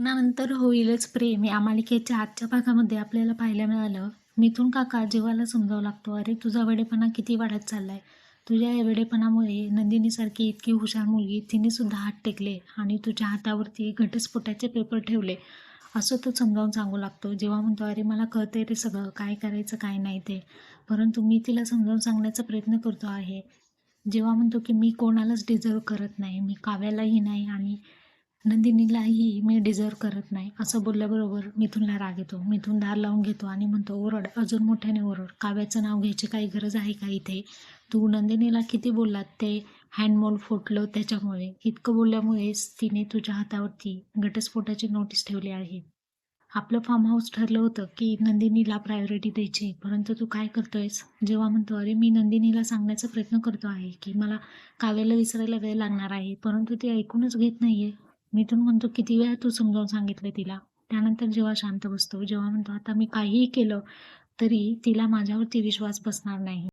लग्नानंतर होईलच प्रेम. या मालिकेच्या आजच्या भागामध्ये आपल्याला पाहायला मिळालं मिथून काका जीवाला समजावं लागतो. अरे तुझा वेडेपणा किती वाढत चाललाय. तुझ्या या वेडेपणामुळे नंदिनीसारखी इतकी हुशार मुलगी तिने सुद्धा हात टेकले आणि तुझ्या हातावरती घटस्फोटाचे पेपर ठेवले. असं तो समजावून सांगू लागतो. जेव्हा म्हणतो अरे मला कळते रे सगळं. काय करायचं काय नाही ते. परंतु मी तिला समजावून सांगण्याचा प्रयत्न करतो आहे. जेव्हा म्हणतो की मी कोणालाच डिझर्व करत नाही. मी काव्यालाही नाही आणि नंदिनीलाही मी डिझर्व करत नाही. असं बोलल्याबरोबर मिथूनला राग येतो. मिथून दार लावून घेतो आणि म्हणतो ओरड अजून मोठ्याने ओरड. काव्याचं नाव घ्यायची काही गरज आहे का इथे? तू नंदिनीला किती बोललात? ते हँडमॉल फुटलं त्याच्यामुळे. इतकं बोलल्यामुळेच तिने तुझ्या हातावरती घटस्फोटाची नोटीस ठेवली आहे. आपलं फार्म हाऊस ठरलं होतं की नंदिनीला प्रायोरिटी द्यायची. परंतु तू काय करतोयस? जेव्हा म्हणतो अरे मी नंदिनीला सांगण्याचा प्रयत्न करतो आहे की मला काव्याला विसरायला वेळ लागणार आहे. परंतु ती ऐकूनच घेत नाहीये. आहे मिथून म्हणतो किती वेळा तू समजावून सांगितलं तिला. त्यानंतर जेव्हा शांत बसतो जेव्हा म्हणतो आता मी काहीही केलं तरी तिला माझ्यावरती विश्वास बसणार नाही.